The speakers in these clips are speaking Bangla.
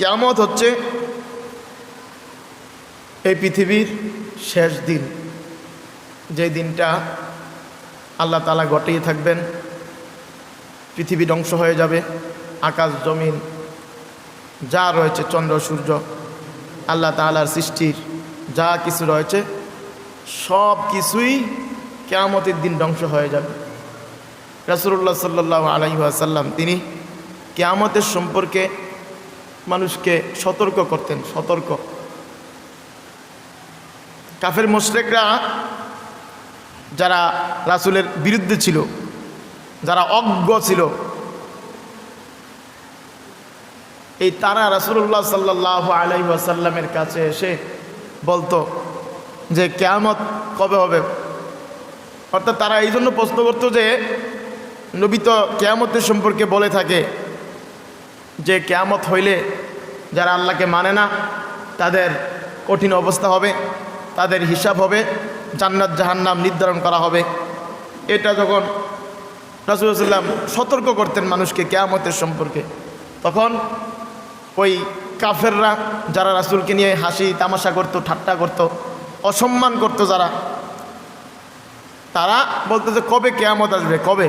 কিয়ামত হচ্ছে এই পৃথিবীর শেষ দিন। যে দিনটা আল্লাহ তালা ঘটিয়ে থাকবেন, পৃথিবী ধ্বংস হয়ে যাবে, আকাশ, জমিন, যা রয়েছে, চন্দ্র, সূর্য, আল্লাহ তালার সৃষ্টির যা কিছু রয়েছে, সব কিছুই কেয়ামতের দিন ধ্বংস হয়ে যাবে। রাসুল্লাহ সাল্লাহ আলাইসাল্লাম তিনি কেয়ামতের সম্পর্কে মানুষকে সতর্ক করতেন, সতর্ক। কাফের মোশরেকরা যারা রাসুলের বিরুদ্ধে ছিল, যারা অজ্ঞ ছিল, এই তারা রাসুল্লাহ সাল্লাহ আলাই ওয়াসাল্লামের কাছে এসে বলতো যে, কেয়ামত কবে হবে? অর্থাৎ তারা এই জন্য প্রশ্ন করতো যে, নবী তো কেয়ামতের সম্পর্কে বলে থাকে যে, কেয়ামত হইলে যারা আল্লাহকে মানে না, তাদের কঠিন অবস্থা হবে, তাদের হিসাব হবে, জান্নাত জাহান্নাম নির্ধারণ করা হবে। এটা যখন রাসুলাম সতর্ক করতেন মানুষকে কেয়ামতের সম্পর্কে, তখন ওই কাফেররা যারা রাসুলকে নিয়ে হাসি তামাশা করতো, ঠাট্টা করতো, অসম্মান করতো যারা, তারা বলতো যে কবে কেয়ামত আসবে, কবে?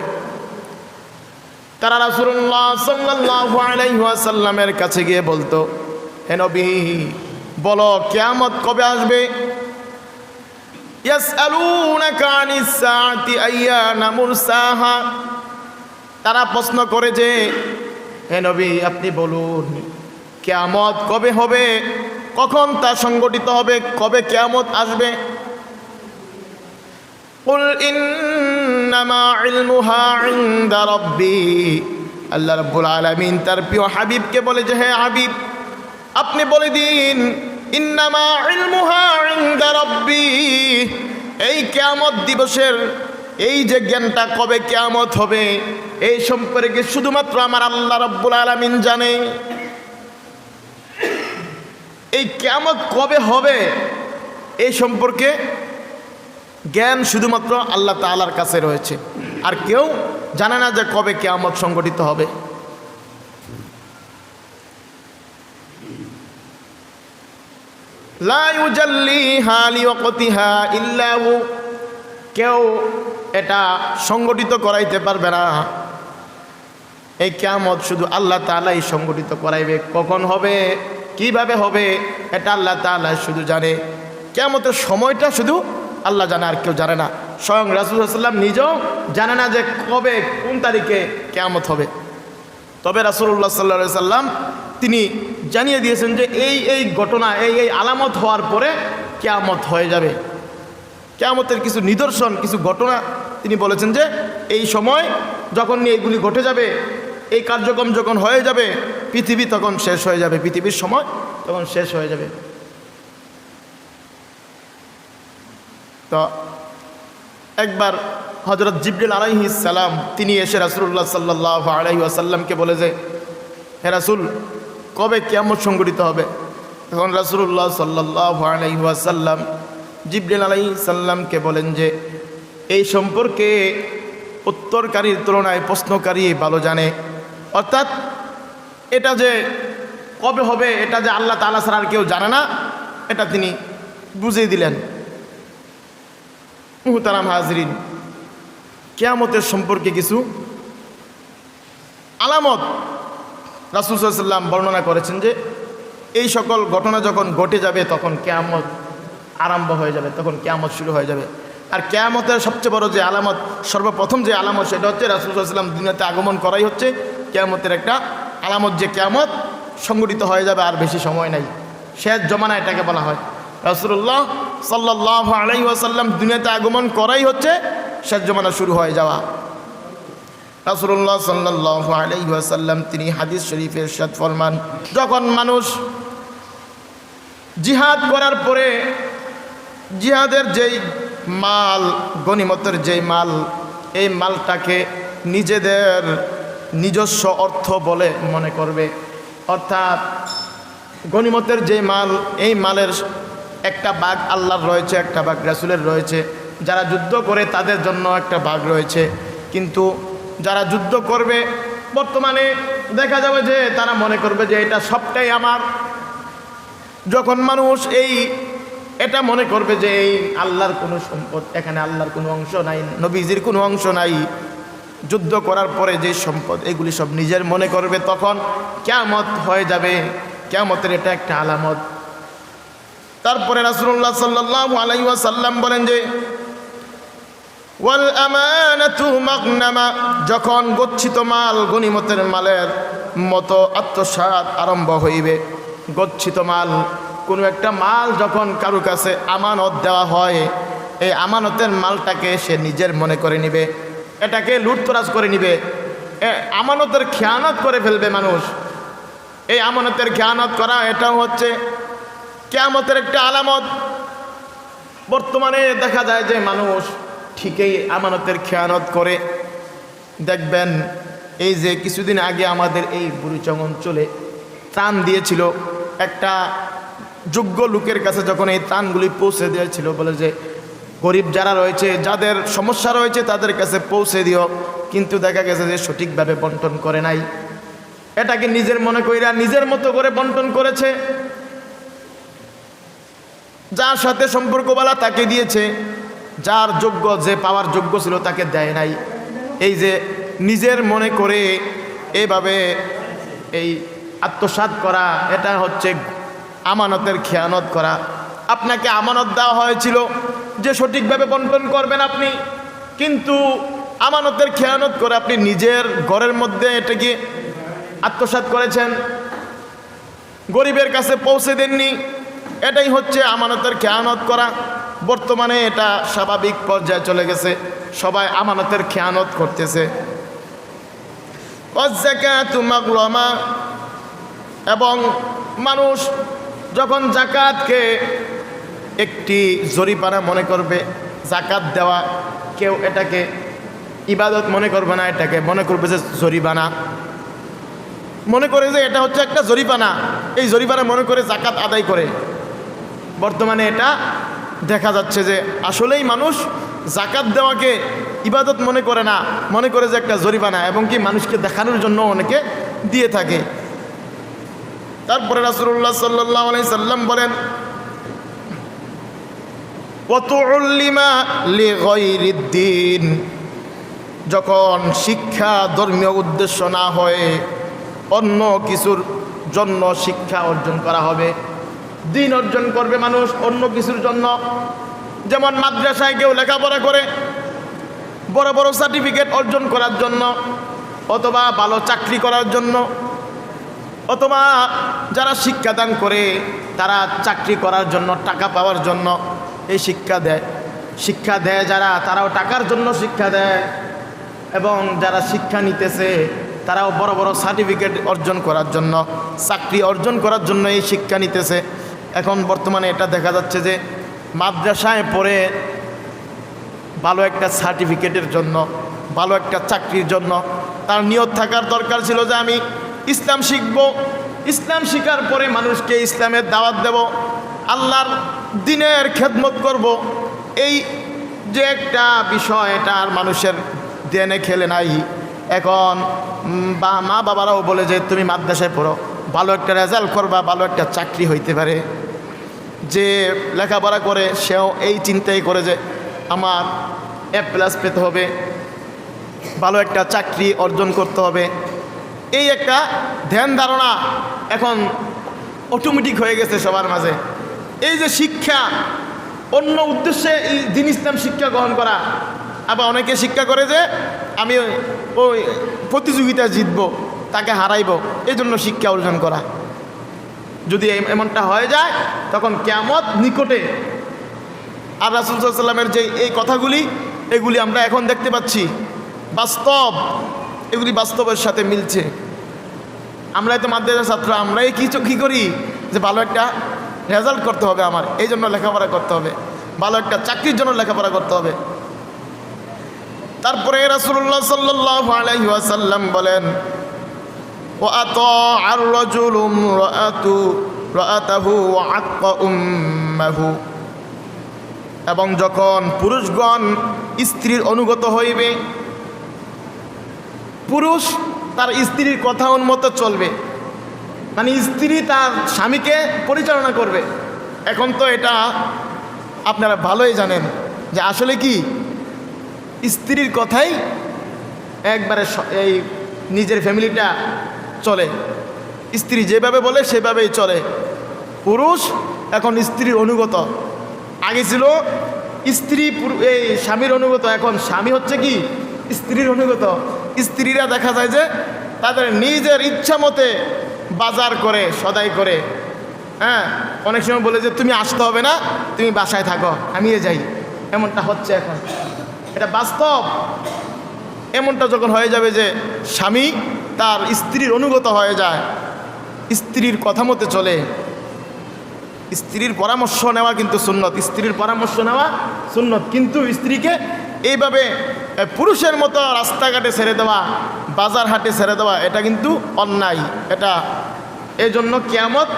তারা রাসুল্লাহ সাল্লাহ আলাইসাল্লামের কাছে গিয়ে বলতো, হে নবী, বলো, কেয়ামত কবে আসবে? তারা প্রশ্ন করে যে, হে নবী, আপনি বলুন, কেয়ামত কবে হবে? কখন তা সংগঠিত হবে? কবে কেয়ামত আসবে? قل إنما علمها عند ربي আল্লাহ রাব্বুল আলামিন তার প্রিয় হাবিবকে বলে যে হে হাবিব আপনি বলে দিন ইন্নামা ইলমুহা ইনদা রাব্বি এই কিয়ামত দিবসের এই যে জ্ঞানটা কবে কিয়ামত হবে এই সম্পর্কে শুধুমাত্র আমার আল্লাহ রাব্বুল আলামিন জানে এই কিয়ামত কবে হবে এই সম্পর্কে জ্ঞান শুধুমাত্র আল্লাহ তালার কাছে রয়েছে। আর কেউ জানে না যে কবে কেয়ামত সংগঠিত হবে। কেউ এটা সংগঠিত করাইতে পারবে না। এই কেয়ামত শুধু আল্লাহ তালাই সংগঠিত করাইবে। কখন হবে? কীভাবে হবে? এটা আল্লাহ তালা শুধু জানে। কেয়ামতের সময়টা শুধু আল্লাহ জানে আর কেউ জানে না। স্বয়ং রাসুলাম নিজেও জানে না যে কবে, কোন তারিখে কেয়ামত হবে। তবে রাসুল্লাহ সাল্লা সাল্লাম তিনি জানিয়ে দিয়েছেন যে এই এই ঘটনা, এই এই আলামত হওয়ার পরে কেয়ামত হয়ে যাবে। কেয়ামতের কিছু নিদর্শন, কিছু ঘটনা তিনি বলেছেন যে এই সময় যখন এইগুলি ঘটে যাবে, এই কার্যক্রম যখন হয়ে যাবে, পৃথিবী তখন শেষ হয়ে যাবে। পৃথিবীর সময় তখন শেষ হয়ে যাবে। তো একবার হজরত জিবরিল আলাইহি সালাম, তিনি এসে রাসুল্লাহ সাল্লাহ আলাইহি আসাল্লামকে বলে যে, হে রাসুল, কবে কেমন সংগঠিত হবে? তখন রাসুল্লাহ সাল্লাহ আলাইহি আসাল্লাম জিবরিল আলাইহি সাল্লামকে বলেন যে, এই সম্পর্কে উত্তরকারীর তুলনায় প্রশ্নকারী ভালো জানে। অর্থাৎ এটা যে কবে হবে, এটা যে আল্লাহ তালা ছাড়া আর কেউ জানে না, এটা তিনি বুঝিয়ে দিলেন। মুহতারাম হাজরিন, কেয়ামতের সম্পর্কে কিছু আলামত রাসুল সাল্লাম বর্ণনা করেছেন যে, এই সকল ঘটনা যখন ঘটে যাবে, তখন কেয়ামত আরম্ভ হয়ে যাবে, তখন কেয়ামত শুরু হয়ে যাবে। আর কেয়ামতের সবচেয়ে বড় যে আলামত, সর্বপ্রথম যে আলামত, সেটা হচ্ছে রাসুল সাল্লাম দুনিয়াতে আগমন করাই হচ্ছে। কেয়ামতের একটা আলামত যে কেয়ামত সংগঠিত হয়ে যাবে, আর বেশি সময় নাই। শেষ জমানা এটাকে বলা হয়। রাসুল্লাহ সাল্লাহ আলাই আসাল্লাম দুনিয়াতে আগমন করাই হচ্ছে শেষ জমানা শুরু হয়ে যাওয়া। রাসুল্লাহ সাল্লাহ আলাই আসাল্লাম তিনি হাদিস শরীফের সাদ ফরমান, যখন মানুষ জিহাদ করার পরে জিহাদের যেই মাল, গণিমতের যেই মাল, এই মালটাকে নিজেদের নিজস্ব অর্থ বলে মনে করবে। অর্থাৎ গণিমতের যে মাল, এই মালের একটা বাঘ আল্লাহর রয়েছে, একটা বাঘ রাসুলের রয়েছে। যারা যুদ্ধ করে তাদের জন্য একটা বাঘ রয়েছে। কিন্তু যারা যুদ্ধ করবে, বর্তমানে দেখা যাবে যে তারা মনে করবে যে এটা সবটাই আমার। যখন মানুষ এই, এটা মনে করবে যে এই আল্লাহর কোনো সম্পদ, এখানে আল্লাহর কোনো অংশ নাই, নবীজির কোনো অংশ নাই। যুদ্ধ করার পরে যে সম্পদ, এগুলি সব নিজের মনে করবে, তখন কেমত হয়ে যাবে। কেমতের এটা একটা আলামত। তারপরে রাসুল্লাহ সাল্লাহ আলাইসাল্লাম বলেন যে, ওয়াল যখন গচ্ছিত মাল গনিমতের মালের মতো আত্মসাৎ আরম্ভ হইবে। গচ্ছিত মাল, কোনো একটা মাল যখন কারও কাছে আমানত দেওয়া হয়, এই আমানতের মালটাকে সে নিজের মনে করে নিবে, এটাকে লুটতরাজ করে নিবে আমানতের খেয়ানত করে ফেলবে মানুষ। এই আমানতের খেয়ানত করা এটাও হচ্ছে কেয়ামতের একটা আলামত। বর্তমানে দেখা যায় যে মানুষ ঠিকই আমানতের খেয়ানত করে। দেখবেন, এই যে কিছুদিন আগে আমাদের এই বুড়িচং অঞ্চলে ত্রাণ দিয়েছিল। একটা যোগ্য লোকের কাছে যখন এই ত্রাণগুলি পৌঁছে দিয়েছিল, বলে যে, গরিব যারা রয়েছে, যাদের সমস্যা রয়েছে, তাদের কাছে পৌঁছে দিও। কিন্তু দেখা গেছে যে সঠিকভাবে বন্টন করে নাই। এটাকে নিজের মনে কইরা নিজের মতো করে বন্টন করেছে। যার সাথে সম্পর্কবালা তাকে দিয়েছে, যার যোগ্য, যে পাওয়ার যোগ্য ছিল তাকে দেয় নাই। এই যে নিজের মনে করে এভাবে এই আত্মসাৎ করা, এটা হচ্ছে আমানতের খেয়ানত করা। আপনাকে আমানত দেওয়া হয়েছিল যে সঠিকভাবে বন্টন করবেন আপনি, কিন্তু আমানতের খেয়ানত করে আপনি নিজের ঘরের মধ্যে এটাকে আত্মসাৎ করেছেন। গরিবের কাছে পৌঁছে দেননি এটাই হচ্ছে আমানতের খেয়ানত করা। বর্তমানে এটা স্বাভাবিক পর্যায়ে চলে গেছে। সবাই আমানতের খেয়ানত করতেছে। এবং মানুষ যখন জাকাতকে একটি জরিপানা মনে করবে জাকাত দেওয়া, কেউ এটাকে ইবাদত মনে করবে না, এটাকে মনে করবে যে জরিমানা মনে করে যে এটা হচ্ছে একটা জরিপানা। এই জরিপানা মনে করে জাকাত আদায় করে। বর্তমানে এটা দেখা যাচ্ছে যে আসলেই মানুষ জাকাত দেওয়াকে ইবাদত মনে করে না, মনে করে যে একটা জরিমানা এবং কি মানুষকে দেখানোর জন্য অনেকে দিয়ে থাকে। তারপরে রাসুল্লাহ সাল্লাহ আলাই সাল্লাম বলেন যখন শিক্ষা ধর্মীয় উদ্দেশ্য না হয়ে অন্য কিছুর জন্য শিক্ষা অর্জন করা হবে দিন অর্জন করবে মানুষ অন্য কিছুর জন্য। যেমন মাদ্রাসায় কেউ লেখাপড়া করে, বড় বড় সার্টিফিকেট অর্জন করার জন্য, অথবা ভালো চাকরি করার জন্য, অথবা যারা শিক্ষাদান করে, তারা চাকরি করার জন্য, টাকা পাওয়ার জন্য এই শিক্ষা দেয়। শিক্ষা দেয় যারা, তারাও টাকার জন্য শিক্ষা দেয়। এবং যারা শিক্ষা নিতেছে, তারাও বড় বড় সার্টিফিকেট অর্জন করার জন্য, চাকরি অর্জন করার জন্য এই শিক্ষা নিতেছে। এখন বর্তমানে এটা দেখা যাচ্ছে যে মাদ্রাসায় পড়ে ভালো একটা সার্টিফিকেটের জন্য, ভালো একটা চাকরির জন্য। তার নিয়ত থাকার দরকার ছিল যে আমি ইসলাম শিখব। ইসলাম শিখার পরে মানুষকে ইসলামের দাওয়াত দেব, আল্লাহর দিনের খেদমত করব। এই যে একটা বিষয়, এটা আর মানুষের দেনে খেলে নাই। এখন বা মা বাবারাও বলে যে, তুমি মাদ্রাসায় পড়ো, ভালো একটা রেজাল্ট করবা, ভালো একটা চাকরি হইতে পারে। যে লেখাপড়া করে, সেও এই চিন্তাই করে যে আমার এ প্লাস পেতে হবে, ভালো একটা চাকরি অর্জন করতে হবে। এই একটা ধ্যান ধারণা এখন অটোমেটিক হয়ে গেছে সবার মাঝে। এই যে শিক্ষা, অন্য উদ্দেশ্যে এই দিন ইসলাম শিক্ষা গ্রহণ করা। আবার অনেকে শিক্ষা করে যে আমি ওই প্রতিযোগিতা জিতব, তাকে হারাইব এই জন্য শিক্ষা অর্জন করা। যদি এমনটা হয়ে যায়, তখন কেমত নিকটে আর রাসুল সাল্লামের যে এই কথাগুলি, এগুলি আমরা এখন দেখতে পাচ্ছি। বাস্তব, এগুলি বাস্তবের সাথে মিলছে। আমরাই তো মাদ্রাসার ছাত্র, আমরাই কিছু কী করি? যে ভালো একটা রেজাল্ট করতে হবে আমার, এই জন্য লেখাপড়া করতে হবে। ভালো একটা চাকরির জন্য লেখাপড়া করতে হবে। তারপরে রাসুল্লাহ সাল্লাহ আলহিহাসাল্লাম বলেন আর রজুলুম রাতু রাতাহু আক্ক উম্মাহু এবং যখন পুরুষগণ স্ত্রীর অনুগত হইবে, পুরুষ তার স্ত্রীর কথা মতো চলবে। মানে স্ত্রী তার স্বামীকে পরিচালনা করবে। এখন তো এটা আপনারা ভালোই জানেন যে আসলে কি? স্ত্রীর কথাই একবারে এই নিজের ফ্যামিলিটা চলে। স্ত্রী যেভাবে বলে, সেভাবেই চলে। পুরুষ এখন স্ত্রীর অনুগত। আগে ছিল স্ত্রী এই স্বামীর অনুগত, এখন স্বামী হচ্ছে কি? স্ত্রীর অনুগত। স্ত্রীরা দেখা যায় যে তাদের নিজের ইচ্ছা মতে বাজার করে, সদাই করে। হ্যাঁ? অনেক সময় বলে যে, তুমি আসতে হবে না, তুমি বাসায় থাকো, আমিও যাই। এমনটা হচ্ছে এখন। এটা বাস্তব। এমনটা যখন হয়ে যাবে যে স্বামী তার স্ত্রীর অনুগত হয়ে যায়, স্ত্রীর কথা মতে চলে। স্ত্রীর পরামর্শ নেওয়া কিন্তু সুন্নত, স্ত্রীর পরামর্শ নেওয়া সুন্নত। কিন্তু স্ত্রীকে এইভাবে পুরুষের মতো রাস্তাঘাটে ছেড়ে দেওয়া বাজার হাটে ছেড়ে দেওয়া, এটা কিন্তু অন্যায়। এটা এই জন্য কেয়ামত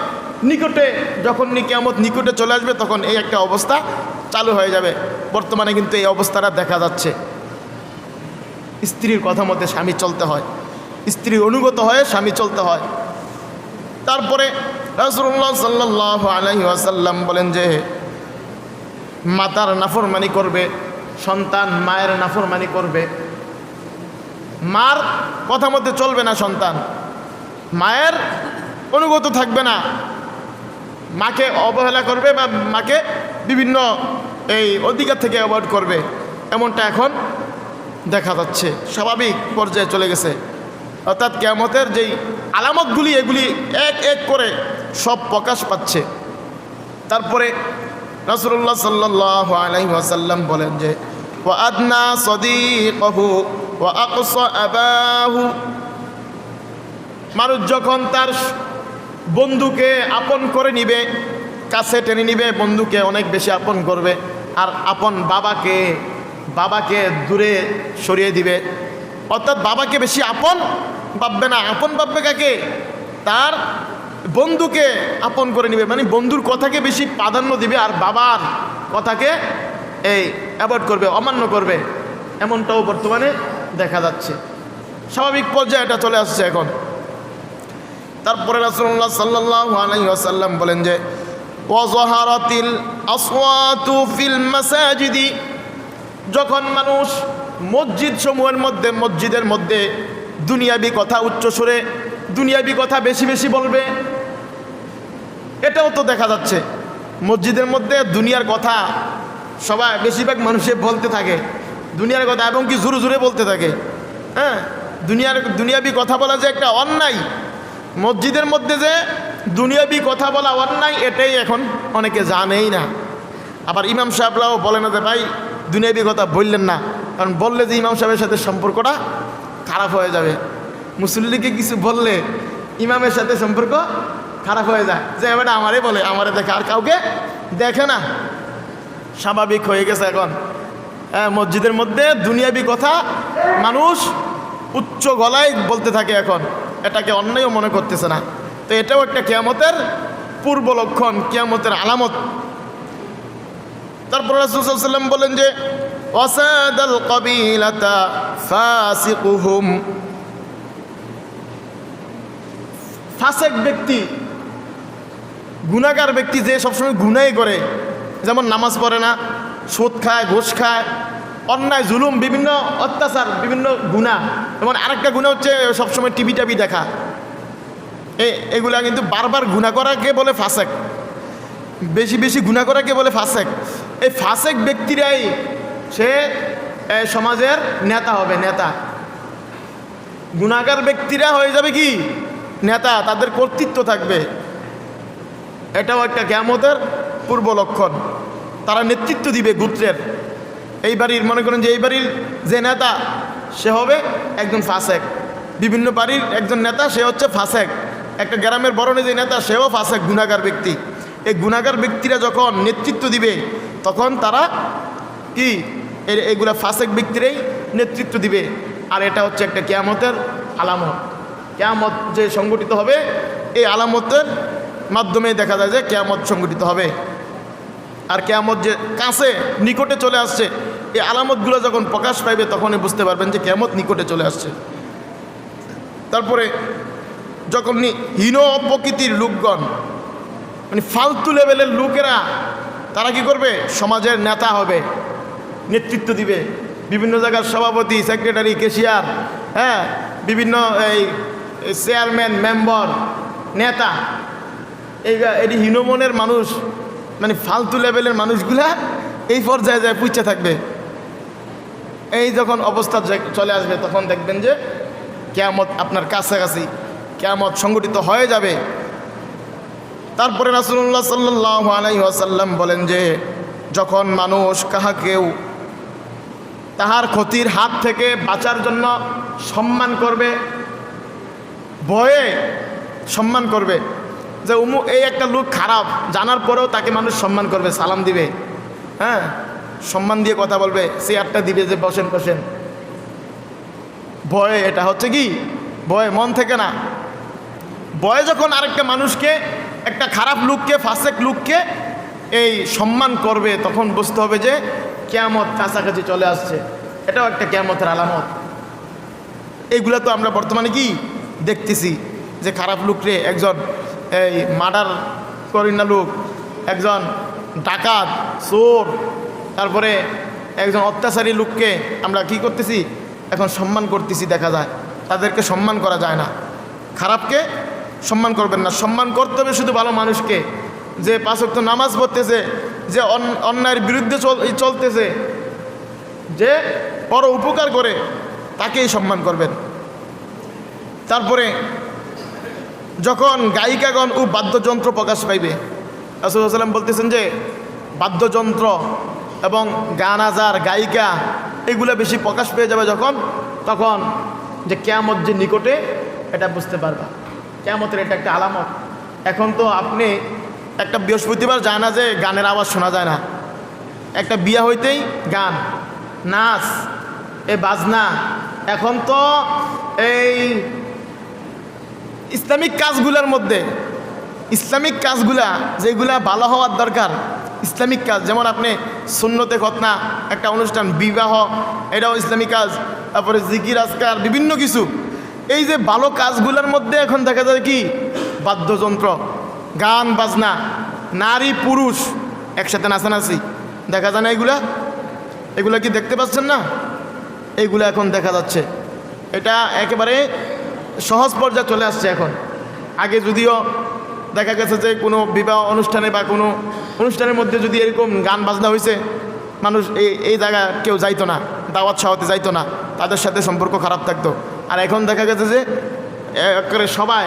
নিকটে, যখন কেয়ামত নিকটে চলে আসবে, তখন এই একটা অবস্থা চালু হয়ে যাবে। বর্তমানে কিন্তু এই অবস্থাটা দেখা যাচ্ছে। স্ত্রীর কথা মতে স্বামী চলতে হয়। স্ত্রীর অনুগত হয়ে স্বামী চলতে হয়। তারপরে রাসুল্লাহ সাল্লাহ আলহি আসাল্লাম বলেন যে, মাতার নাফরমানি করবে, সন্তান মায়ের নাফরমানি করবে। মার কথা মতে চলবে না সন্তান। মায়ের অনুগত থাকবে না। মাকে অবহেলা করবে বা মাকে বিভিন্ন এই অধিকার থেকে অ্যাভয়েড করবে। এমনটা এখন দেখা যাচ্ছে। স্বাভাবিক পর্যায়ে চলে গেছে। অর্থাৎ কেয়ামতের যেই আলামতগুলি, এগুলি এক এক করে সব প্রকাশ পাচ্ছে। তারপরে রাসুল্লাহ সাল্লাহ আলাইহি ওয়াসাল্লাম বলেন যে ও আদনা সদিকহু ও আকস আবাহু। মানুষ যখন তার বন্ধুকে আপন করে নিবে, কাছে টেনে নিবে, বন্ধুকে অনেক বেশি আপন করবে, আর আপন বাবাকে বাবাকে দূরে সরিয়ে দিবে অর্থাৎ বাবাকে বেশি আপন ভাববে না। আপন ভাববে কাকে? তার বন্ধুকে আপন করে নিবে। মানে বন্ধুর কথাকে বেশি প্রাধান্য দিবে আর বাবার কথাকে এই অ্যাভয়েড করবে, অমান্য করবে। এমনটাও বর্তমানে দেখা যাচ্ছে। স্বাভাবিক পর্যায়ে এটা চলে আসছে এখন। তারপরে রাসুল্লাহ সাল্লাহ আলাইসাল্লাম বলেন যে, ওয়াজহারাতিল আসওয়াতু ফিল মাসাজিদি। যখন মানুষ মসজিদ সমূহের মধ্যে, মসজিদের মধ্যে দুনিয়াবি কথা উচ্চ সুরে, দুনিয়াবি কথা বেশি বেশি বলবে। এটাও তো দেখা যাচ্ছে। মসজিদের মধ্যে দুনিয়ার কথা সবাই বেশিরভাগ মানুষে বলতে থাকে। দুনিয়ার কথা এবং কি জোরে জোরে বলতে থাকে। হ্যাঁ? দুনিয়ার, দুনিয়াবি কথা বলা যে একটা অন্যায়। মসজিদের মধ্যে যে দুনিয়াবি কথা বলা অন্যায়, এটাই এখন অনেকে জানেই না। আবার ইমাম সাহেবরাও বলে না যে, ভাই, দুনিয়াবি কথা বললেন না। কারণ বললে যে ইমাম সাহেবের সাথে সম্পর্কটা খারাপ হয়ে যাবে। মুসল্লিকে কিছু বললে ইমামের সাথে সম্পর্ক খারাপ হয়ে যায়। যে এবারে আমারে বলে, আমারে দেখে আর কাউকে দেখে না। স্বাভাবিক হয়ে গেছে এখন। হ্যাঁ মসজিদের মধ্যে দুনিয়াবি কথা মানুষ উচ্চ গলায় বলতে থাকে এখন। এটাকে অন্যায়ও মনে করতেছে না। তো এটাও একটা কেয়ামতের পূর্ব লক্ষণ, কেয়ামতের আলামত। তারপর রাসুসাল্লাম বলেন যে ওয়াসাদাল কবিলাতা ফাসিকুহুম। ফাসেক ব্যক্তি গুণাগার ব্যক্তি যে সবসময় গুনাই করে, যেমন নামাজ পড়ে না, সুদ খায়, ঘুষ খায়, অন্যায়, জুলুম, বিভিন্ন অত্যাচার, বিভিন্ন গুণা, যেমন আরেকটা গুণা হচ্ছে সবসময় টিভি টাভি দেখা। এ, এগুলা কিন্তু বারবার গুণা করাকে বলে ফাসেক। বেশি বেশি গুণা করাকে বলে ফাসেক। এই ফাসেক ব্যক্তিরাই সে সমাজের নেতা হবে, নেতা। গুণাগার ব্যক্তিরা হয়ে যাবে কি? নেতা, তাদের কর্তৃত্ব থাকবে। এটাও একটা ক্যামতের পূর্ব লক্ষণ। তারা নেতৃত্ব দিবে গোত্রের। এই বাড়ির, মনে করেন যে এই বাড়ির যে নেতা, সে হবে একজন ফাসেক। বিভিন্ন বাড়ির একজন নেতা, সে হচ্ছে ফাসেক। একটা গ্রামের বরণে যে নেতা, সেও ফাসেক, গুণাগার ব্যক্তি। এই গুণাগার ব্যক্তিরা যখন নেতৃত্ব দিবে, তখন তারা কি? এগুলা ফাসেক ব্যক্তিরাই নেতৃত্ব দিবে। আর এটা হচ্ছে একটা কেয়ামতের আলামত। কেয়ামত যে সংগঠিত হবে, এই আলামতের মাধ্যমে দেখা যায় যে কেয়ামত সংগঠিত হবে। আর কেয়ামত যে কাছে, নিকটে চলে আসছে, এই আলামতগুলো যখন প্রকাশ পাইবে, তখনই বুঝতে পারবেন যে কেয়ামত নিকটে চলে আসছে। তারপরে, যখন হীন প্রকৃতির লোকগণ মানে ফালতু লেভেলের লোকেরা, তারা কি করবে? সমাজের নেতা হবে। নেতৃত্ব দিবে। বিভিন্ন জায়গার সভাপতি, সেক্রেটারি, কেশিয়ার হ্যাঁ বিভিন্ন এই চেয়ারম্যান, মেম্বার, নেতা, এই এটি হীনমনের মানুষ মানে ফালতু লেভেলের মানুষগুলা এই পর্যায়ে যায় পুচ্ছে থাকবে। এই যখন অবস্থা চলে আসবে, তখন দেখবেন যে কেয়ামত আপনার কাছাকাছি, কেয়ামত সংগঠিত হয়ে যাবে। তারপরে রাসুল্লাহ সাল্লাহ আলাই আসাল্লাম বলেন যে, যখন মানুষ কাহাকেও তাহার ক্ষতির হাত থেকে বাঁচার জন্য সম্মান করবে, ভয়ে সম্মান করবে। যে উমু, এই একটা লোক খারাপ, জানার পরেও তাকে মানুষ সম্মান করবে, সালাম দিবে। হ্যাঁ? সম্মান দিয়ে কথা বলবে, চেয়ারটা দিবে যে বসেন বসেন। ভয়ে এটা হচ্ছে কি? ভয়ে মন থেকে না। ভয়ে যখন আরেকটা মানুষকে, একটা খারাপ লোককে, ফাসেক লুককে এই সম্মান করবে, তখন বুঝতে হবে যে কেয়ামত কাছাকাছি চলে আসছে। এটাও একটা কেয়ামতের আলামত। এইগুলো তো আমরা বর্তমানে কি দেখতেছি, যে খারাপ লোকরে একজন এই মার্ডার করিনা লোক, একজন ডাকাত, চোর, তারপরে একজন অত্যাচারী লোককে আমরা কি করতেছি, এখন সম্মান করতেছি দেখা যায়। তাদেরকে সম্মান করা যায় না। খারাপকে সম্মান করবেন না। সম্মান করতে হবে শুধু ভালো মানুষকে। যে পাঁচক্ত নামাজ পড়তেছে যে অন- অন্যায়ের বিরুদ্ধে চল চলতেছে, যে পর উপকার করে, তাকেই সম্মান করবেন। তারপরে, যখন গায়িকাগণ ও বাদ্যযন্ত্র প্রকাশ পাইবে রাসুলাম বলতেছেন যে, বাদ্যযন্ত্র এবং গান আজার, গায়িকা, এগুলো বেশি প্রকাশ পেয়ে যাবে যখন, তখন যে কেয়ামত যে নিকটে, এটা বুঝতে পারবা। কেয়ামতের এটা একটা আলামত। এখন তো আপনি একটা বৃহস্পতিবার যায় না যে গানের আওয়াজ শোনা যায় না। একটা বিয়া হইতেই গান, নাচ, এ বাজনা। এখন তো এই ইসলামিক কাজগুলোর মধ্যে, ইসলামিক কাজগুলা যেগুলা ভালো হওয়ার দরকার, ইসলামিক কাজ, যেমন আপনি সুন্নতে ঘটনা একটা অনুষ্ঠান, বিবাহ, এটাও ইসলামিক কাজ, তারপরে জিকির, আজকার, বিভিন্ন কিছু। এই যে ভালো কাজগুলোর মধ্যে এখন দেখা যায় কি, বাদ্যযন্ত্র। গান, বাজনা, নারী, পুরুষ একসাথে নাচানাচি। দেখা যায় না এগুলা? এগুলা কি দেখতে পাচ্ছেন না? এইগুলো এখন দেখা যাচ্ছে। এটা একেবারে সহজ পর্যায়ে চলে আসছে এখন। আগে যদিও দেখা গেছে যে কোনো বিবাহ অনুষ্ঠানে বা কোনো অনুষ্ঠানের মধ্যে যদি এরকম গান, বাজনা হয়েছে মানুষ এই এই জায়গা কেউ যাইতো না, দাওয়াত সাওয়াতে যাইতো না, তাদের সাথে সম্পর্ক খারাপ থাকতো। আর এখন দেখা গেছে যে সবাই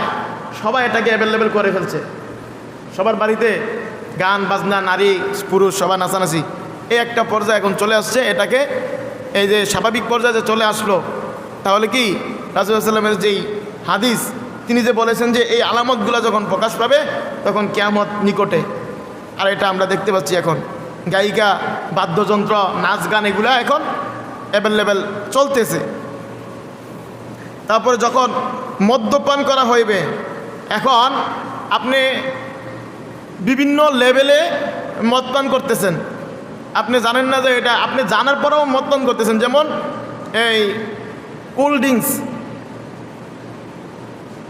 সবাই এটাকে অ্যাভেলেবেল করে ফেলছে। সবার বাড়িতে গান, বাজনা, নারী, পুরুষ, সবার নাচানাচি। এই একটা পর্যায়ে এখন চলে আসছে, এটাকে এই যে স্বাভাবিক পর্যায়ে যে চলে আসলো, তাহলে কি রাজুসাল্লামের যেই হাদিস, তিনি যে বলেছেন যে এই আলামতগুলো যখন প্রকাশ পাবে, তখন কেয়ামত নিকটে। আর এটা আমরা দেখতে পাচ্ছি এখন। গায়িকা, বাদ্যযন্ত্র, নাচ গান, এগুলা এখন অ্যাভেলেবেল চলতেছে। তারপরে যখন মদ্যপান করা হইবে, এখন আপনি বিভিন্ন লেভেলে মদপান করতেছেন। আপনি জানেন না যে এটা, আপনি জানার পরেও মদপান করতেছেন, যেমন এই কোল্ড ড্রিঙ্কস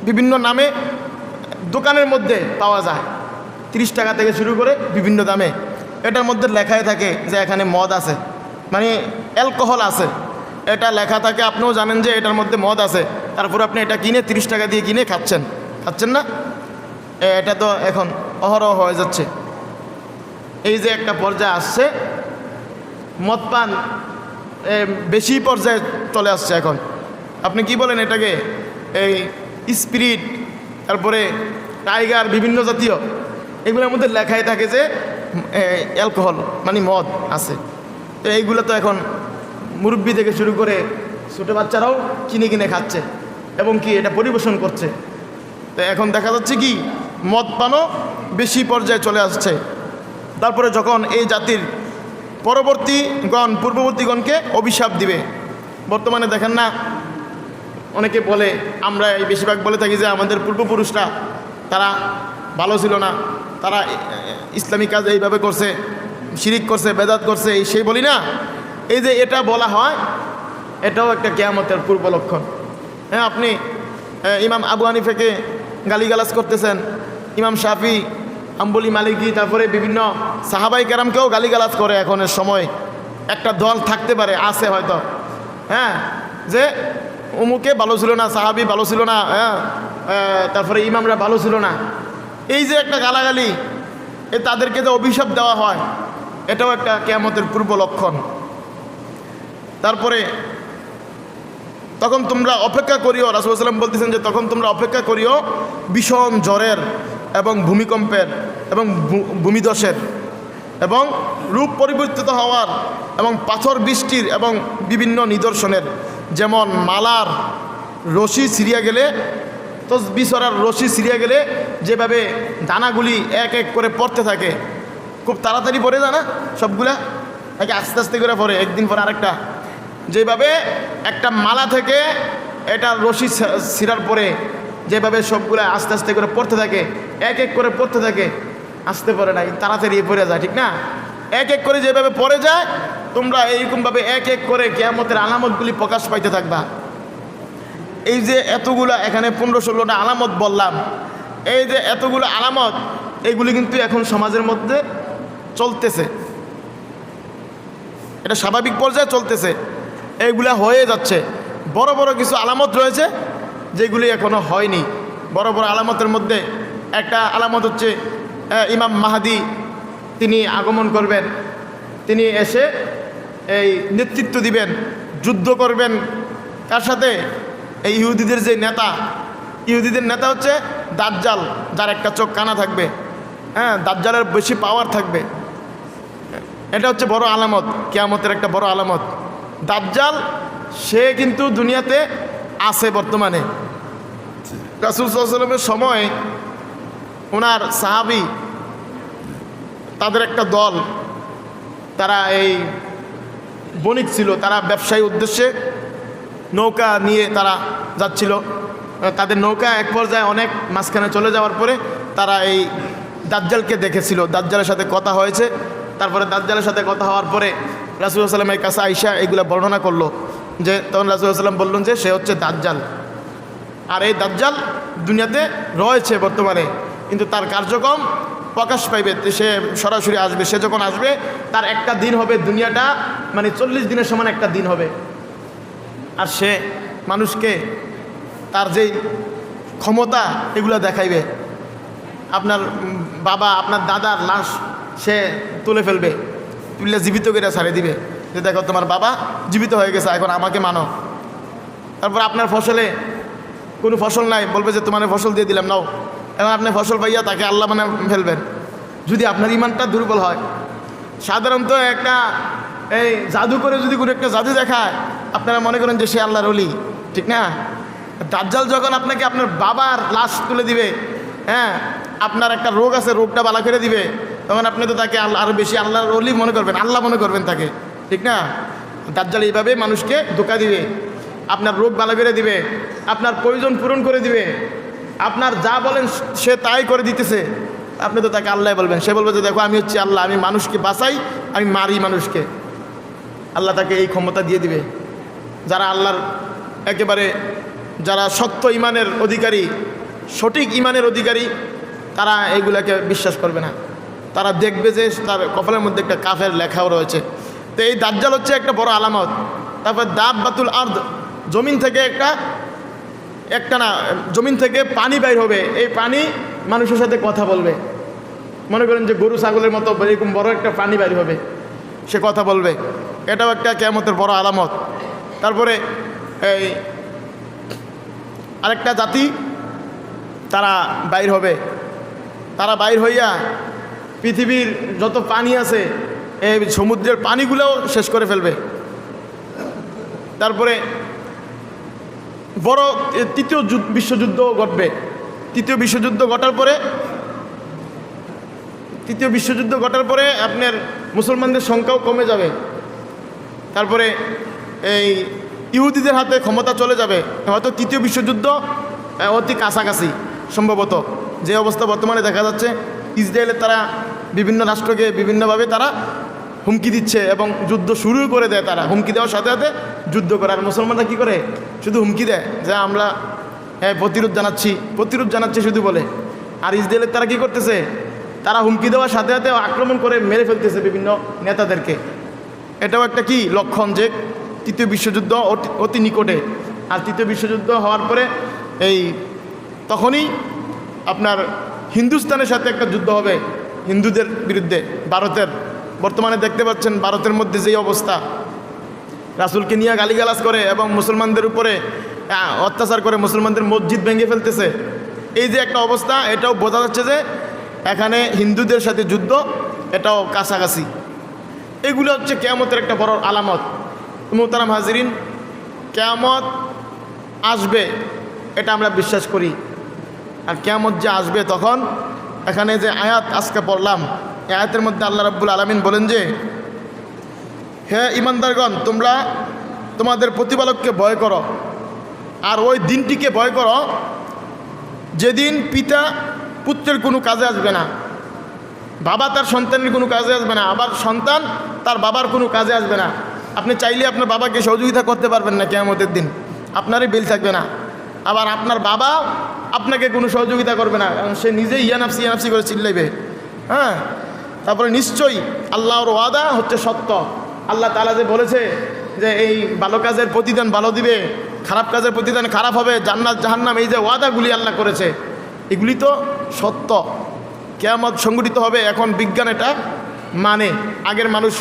বিভিন্ন নামে দোকানের মধ্যে পাওয়া যায়, তিরিশ টাকা থেকে শুরু করে বিভিন্ন দামে। এটার মধ্যে লেখাই থাকে যে এখানে মদ আছে মানে অ্যালকোহল আছে। এটা লেখা থাকে, আপনিও জানেন যে এটার মধ্যে মদ আছে। তারপর আপনি এটা কিনে তিরিশ টাকা দিয়ে কিনে খাচ্ছেন। খাচ্ছেন না? এটা তো এখন অহরহ হয়ে যাচ্ছে। এই যে একটা পর্যায়ে আসছে মদ পান বেশি পর্যায়ে চলে আসছে এখন। আপনি কি বলেন এটাকে? এই স্পিরিট, তারপরে টাইগার, বিভিন্ন জাতীয়, এগুলোর মধ্যে লেখাই থাকে যে অ্যালকোহল মানে মদ আছে। তো এইগুলো তো এখন মুরব্বি থেকে শুরু করে ছোটো বাচ্চারাও কিনে কিনে খাচ্ছে এবং কি এটা পরিবেশন করছে। তো এখন দেখা যাচ্ছে কি মদ পানও বেশি পর্যায়ে চলে আসছে। তারপরে যখন এই জাতির পরবর্তীগণ, পূর্ববর্তীগণকে অভিশাপ দিবে, বর্তমানে দেখেন না, অনেকে বলে, আমরা এই বেশিরভাগ বলে থাকি যে আমাদের পূর্বপুরুষরা, তারা ভালো ছিল না, তারা ইসলামিক কাজ এইভাবে করছে, শিরিক করছে, বেদাত করছে, এই সেই বলি না। এই যে এটা বলা হয়, এটাও একটা কেয়ামতের পূর্ব লক্ষণ। হ্যাঁ আপনি ইমাম আবু হানিফাকে গালিগালাজ করতেছেন। ইমাম শাফি, আম্বলি মালিকি, তারপরে বিভিন্ন সাহাবাই কেরামকেও গালিগালাজ করে এখনের সময়। একটা দল থাকতে পারে, আছে হয়তো। হ্যাঁ? যে অমুকে ভালো ছিল না, সাহাবি ভালো ছিল না হ্যাঁ? তারপরে ইমামরা ভালো ছিল না। এই যে একটা গালাগালি, এ তাদেরকে যে অভিশাপ দেওয়া হয়, এটাও একটা কেয়ামতের পূর্ব লক্ষণ। তারপরে তখন তোমরা অপেক্ষা করিও রাসুলাম বলতেছেন যে তখন তোমরা অপেক্ষা করিও ভীষণ জ্বরের এবং ভূমিকম্পের এবং ভূ- ভূমিধসের এবং রূপ পরিবর্তিত হওয়ার এবং পাথর বৃষ্টির এবং বিভিন্ন নিদর্শনের যেমন মালার রশি ছিঁড়িয়া গেলে তো তসবিসরার রশি ছিঁড়িয়া গেলে যেভাবে দানাগুলি এক এক করে পড়তে থাকে, খুব তাড়াতাড়ি পড়ে যায় না সবগুলা? নাকি আস্তে আস্তে করে পড়ে? একদিন পরে আরেকটা? যেভাবে একটা মালা থেকে এটা রশি ছিঁড়ার পরে যেভাবে সবগুলো আস্তে আস্তে করে পড়তে থাকে, এক এক করে পড়তে থাকে, আসতে পারে না তাড়াতাড়ি পড়ে যায়, ঠিক না? এক এক করে যেভাবে পড়ে যায়, তোমরা এইরকমভাবে এক এক করে কেয়ামতের আলামতগুলি প্রকাশ পাইতে থাকবা। এই যে এতগুলো এখানে পনেরো ষোলোটা আলামত বললাম, এই যে এতগুলো আলামত এইগুলি কিন্তু এখন সমাজের মধ্যে চলতেছে। এটা স্বাভাবিক পর্যায়ে চলতেছে। এইগুলা হয়ে যাচ্ছে। বড় বড় কিছু আলামত রয়েছে, যেগুলি এখনও হয়নি। বড় বড় আলামতের মধ্যে একটা আলামত হচ্ছে ইমাম মাহাদি তিনি আগমন করবেন। তিনি এসে এই নেতৃত্ব দিবেন, যুদ্ধ করবেন। তার সাথে এই ইহুদিদের যে নেতা, ইহুদিদের নেতা হচ্ছে দাজ্জাল, যার একটা চোখ কানা থাকবে। হ্যাঁ দাজ্জালের বেশি পাওয়ার থাকবে। এটা হচ্ছে বড় আলামত, কেয়ামতের একটা বড় আলামত। দাজ্জাল, সে কিন্তু দুনিয়াতে আছে বর্তমানে। রাসুল সাল্লামের সময় ওনার সাহাবি, তাদের একটা দল, তারা এই বণিক ছিল, তারা ব্যবসায়ী উদ্দেশ্যে নৌকা নিয়ে তারা যাচ্ছিল। তাদের নৌকা এক পর্যায়ে অনেক মাঝখানে চলে যাওয়ার পরে তারা এই দাজ্জালকে দেখেছিল। দাজ্জালের সাথে কথা হয়েছে। তারপরে দাজ্জালের সাথে কথা হওয়ার পরে রাসুল সাল্লামের কাছে আইসা এগুলো বর্ণনা করল যে তখন রাসুল সাল্লাম বললেন যে সে হচ্ছে দাজ্জাল। আর এই দাজ্জাল দুনিয়াতে রয়েছে বর্তমানে, কিন্তু তার কার্যক্রম প্রকাশ পাইবে সে সরাসরি আসবে, সে যখন আসবে, তার একটা দিন হবে দুনিয়াটা মানে চল্লিশ দিনের সমান একটা দিন হবে। আর সে মানুষকে তার যেই ক্ষমতা, এগুলো দেখাইবে। আপনার বাবা, আপনার দাদার লাশ সে তুলে ফেলবে। তুলে জীবিত করে ছাড়ে দিবে। যে দেখো তোমার বাবা জীবিত হয়ে গেছে, এখন আমাকে মানো। তারপর আপনার ফসলে কোনো ফসল নাই, বলবে যে তোমার ফসল দিয়ে দিলাম, নাও। এবং আপনি ফসল পাইয়া তাকে আল্লাহ মানে ফেলবেন। যদি আপনার ইমানটা দুর্বল হয়, সাধারণত একটা এই জাদু করে যদি কোনো একটা জাদু দেখায়, আপনারা মনে করেন যে সে আল্লাহর অলি ঠিক না? দাজ্জাল যখন আপনাকে আপনার বাবার লাশ তুলে দিবে হ্যাঁ আপনার একটা রোগ আছে, রোগটা বালা করে দিবে তখন আপনি তো তাকে আরও বেশি আল্লাহর অলি মনে করবেন, আল্লাহ মনে করবেন তাকে। ঠিক না? দাজ্জাল এইভাবে মানুষকে ধোকা দিবে, আপনার রোগ ভালো করে দিবে, আপনার প্রয়োজন পূরণ করে দিবে, আপনার যা বলেন সে তাই করে দিতেছে। আপনি তো তাকে আল্লাহ বলবেন, সে বলবে যে দেখো, আমি হচ্ছে আল্লাহ, আমি মানুষকে বাঁচাই, আমি মারি মানুষকে। আল্লাহ তাকে এই ক্ষমতা দিয়ে দিবে। যারা আল্লাহর একেবারে যারা শক্ত ইমানের অধিকারী, সঠিক ইমানের অধিকারী, তারা এগুলাকে বিশ্বাস করবে না। তারা দেখবে যে তার কপালের মধ্যে একটা কাফের লেখাও রয়েছে। তো এই দাজ্জাল হচ্ছে একটা বড় আলামত। তারপর দাব বাতুল আর্দ, জমিন থেকে একটা একটা না, জমিন থেকে পানি বাইর হবে। এই পানি মানুষের সাথে কথা বলবে। মনে করেন যে গরু, ছাগলের মতো এরকম বড় একটা পানি বাইর হবে। সে কথা বলবে। এটাও একটা কেমতের বড় আলামত। তারপরে এই আরেকটা জাতি, তারা বাইর হবে। তারা বাইর হইয়া পৃথিবীর যত পানি আছে, এই সমুদ্রের পানিগুলোও শেষ করে ফেলবে। তারপরে বড় তৃতীয় যুদ্ধ- বিশ্বযুদ্ধ ঘটবে। তৃতীয় বিশ্বযুদ্ধ ঘটার পরে, তৃতীয় বিশ্বযুদ্ধ ঘটার পরে আপনার মুসলমানদের সংখ্যাও কমে যাবে। তারপরে এই ইহুদিদের হাতে ক্ষমতা চলে যাবে। হয়তো তৃতীয় বিশ্বযুদ্ধ অতি কাছাকাছি, সম্ভবত। যে অবস্থা বর্তমানে দেখা যাচ্ছে ইসরায়েলের তারা বিভিন্ন রাষ্ট্রকে বিভিন্নভাবে তারা হুমকি দিচ্ছে এবং যুদ্ধ শুরু করে দেয় তারা। হুমকি দেওয়ার সাথে সাথে যুদ্ধ করে। আর মুসলমানরা কী করে? শুধু হুমকি দেয় যে আমরা হ্যাঁ প্রতিরোধ জানাচ্ছি। প্রতিরোধ জানাচ্ছি শুধু বলে। আর ইসরায়েলের তারা কি করতেছে? তারা হুমকি দেওয়ার সাথে সাথে আক্রমণ করে মেরে ফেলতেছে বিভিন্ন নেতাদেরকে। এটাও একটা কি লক্ষণ যে তৃতীয় বিশ্বযুদ্ধ অতি নিকটে। আর তৃতীয় বিশ্বযুদ্ধ হওয়ার পরে এই তখনই আপনার হিন্দুস্তানের সাথে একটা যুদ্ধ হবে হিন্দুদের বিরুদ্ধে, ভারতের। বর্তমানে দেখতে পাচ্ছেন ভারতের মধ্যে যেই অবস্থা, রাসুলকে নিয়ে গালিগালাজ করে এবং মুসলমানদের উপরে অত্যাচার করে মুসলমানদের মসজিদ ভেঙে ফেলতেছে। এই যে একটা অবস্থা, এটাও বোঝা যাচ্ছে যে এখানে হিন্দুদের সাথে যুদ্ধ, এটাও কাছাকাছি। এগুলো হচ্ছে কেয়ামতের একটা বড় আলামত। মোহতারাম হাজিরিন, কেয়ামত আসবে, এটা আমরা বিশ্বাস করি। আর কেয়ামত যে আসবে তখন এখানে যে আয়াত আজকে পড়লাম আয়াতের মধ্যে আল্লাহ রাব্বুল আলমিন বলেন যে, হে ইমানদারগণ তোমরা তোমাদের প্রতিপালককে ভয় করো আর ওই দিনটিকে ভয় করো যেদিন পিতা পুত্রের কোনো কাজে আসবে না, বাবা তার সন্তানের কোনো কাজে আসবে না, আবার সন্তান তার বাবার কোনো কাজে আসবে না। আপনি চাইলে আপনার বাবাকে সহযোগিতা করতে পারবেন না কেয়ামতের দিন, আপনারই বিল থাকবে না। আবার আপনার বাবা আপনাকে কোনো সহযোগিতা করবে না। কারণ সে নিজেই ইয়ানাফসি ইয়ানাফসি করে চিল্লাইবে। হ্যাঁ? তারপরে নিশ্চয়ই আল্লাহর ওয়াদা হচ্ছে সত্য। আল্লাহ তালা যে বলেছে যে এই ভালো কাজের প্রতিদান ভালো দিবে, খারাপ কাজের প্রতিদান খারাপ হবে, জান্নাত, জাহান্নাম, এই যে ওয়াদাগুলি আল্লাহ করেছে, এগুলি তো সত্য। কেয়ামত সংগঠিত হবে, এখন বিজ্ঞান এটা মানে। আগের মানুষ,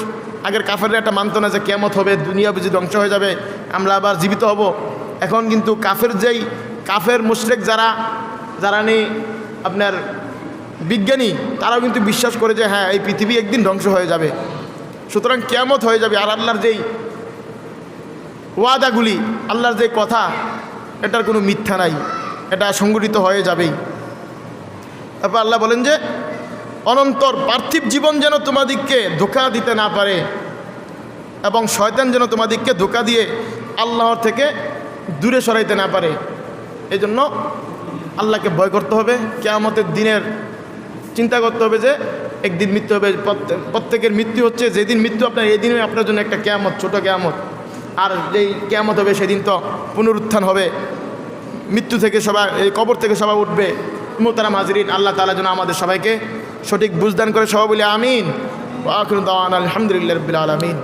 আগের কাফেররা এটা মানতো না যে কেয়ামত হবে, দুনিয়া বুঝি ধ্বংস হয়ে যাবে, আমরা আবার জীবিত হব। এখন কিন্তু কাফের যেই কাফের, মুশরেক যারা যারা নেই আপনার বিজ্ঞানী, তারাও কিন্তু বিশ্বাস করে যে হ্যাঁ এই পৃথিবী একদিন ধ্বংস হয়ে যাবে। সুতরাং কেয়ামত হয়ে যাবে আর আল্লাহর যেই ওয়াদাগুলি, আল্লাহর যে কথা, এটার কোনো মিথ্যা নাই। এটা সংগঠিত হয়ে যাবেই। তারপর আল্লাহ বলেন যে, অনন্তর পার্থিব জীবন যেন তোমাদিগকে ধোকা দিতে না পারে এবং শয়তান যেন তোমাদিগকে ধোকা দিয়ে আল্লাহর থেকে দূরে সরাইতে না পারে। এই জন্য আল্লাহকে ভয় করতে হবে, কেয়ামতের দিনের চিন্তা করতে হবে যে একদিন মৃত্যু হবে, প্রত্যেক- প্রত্যেকের মৃত্যু হচ্ছে যেদিন মৃত্যু আপনার, এই দিনে আপনার জন্য একটা কেয়ামত, ছোট কেয়ামত। আর যেই কেয়ামত হবে সেদিন তো পুনরুত্থান হবে। মৃত্যু থেকে সবাই এই কবর থেকে সবাই উঠবে। মোতারাম হাজরিন, আল্লাহ তালা যেন আমাদের সবাইকে সঠিক বুঝদান করে সবাই বলি আমিন। আলহামদুলিল্লাহ রবিল আলমিন।